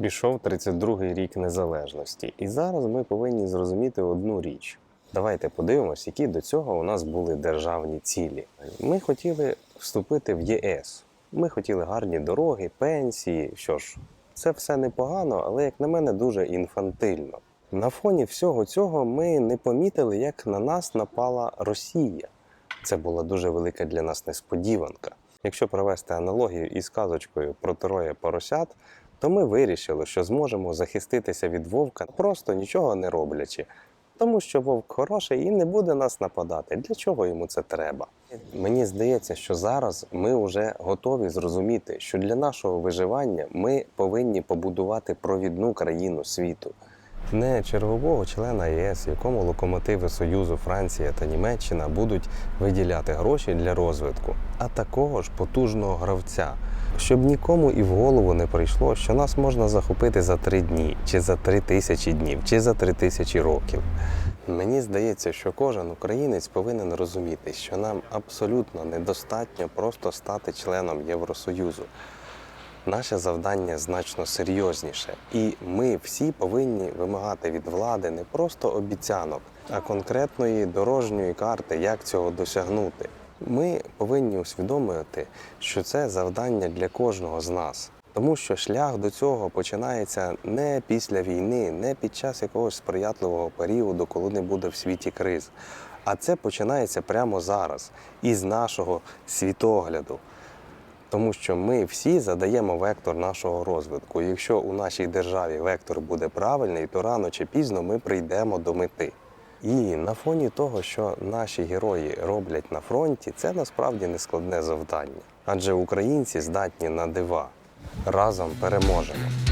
Пішов 32-й рік незалежності, і зараз ми повинні зрозуміти одну річ. Давайте подивимось, які до цього у нас були державні цілі. Ми хотіли вступити в ЄС. Ми хотіли гарні дороги, пенсії. Що ж, це все непогано, але як на мене, дуже інфантильно. На фоні всього цього ми не помітили, як на нас напала Росія. Це була дуже велика для нас несподіванка. Якщо провести аналогію із казочкою про троє поросят, то ми вирішили, що зможемо захиститися від вовка, просто нічого не роблячи. Тому що вовк хороший і не буде нас нападати. Для чого йому це треба? Мені здається, що зараз ми вже готові зрозуміти, що для нашого виживання ми повинні побудувати провідну країну світу. Не чергового члена ЄС, якому локомотиви Союзу Франція та Німеччина будуть виділяти гроші для розвитку, а такого ж потужного гравця, щоб нікому і в голову не прийшло, що нас можна захопити за три дні, чи за три тисячі днів, чи за три тисячі років. Мені здається, що кожен українець повинен розуміти, що нам абсолютно недостатньо просто стати членом Євросоюзу. Наше завдання значно серйозніше, і ми всі повинні вимагати від влади не просто обіцянок, а конкретної дорожньої карти, як цього досягнути. Ми повинні усвідомити, що це завдання для кожного з нас. Тому що шлях до цього починається не після війни, не під час якогось сприятливого періоду, коли не буде в світі криз. А це починається прямо зараз, із нашого світогляду. Тому що ми всі задаємо вектор нашого розвитку. Якщо у нашій державі вектор буде правильний, то рано чи пізно ми прийдемо до мети. І на фоні того, що наші герої роблять на фронті, це насправді не складне завдання. Адже українці здатні на дива. Разом переможемо.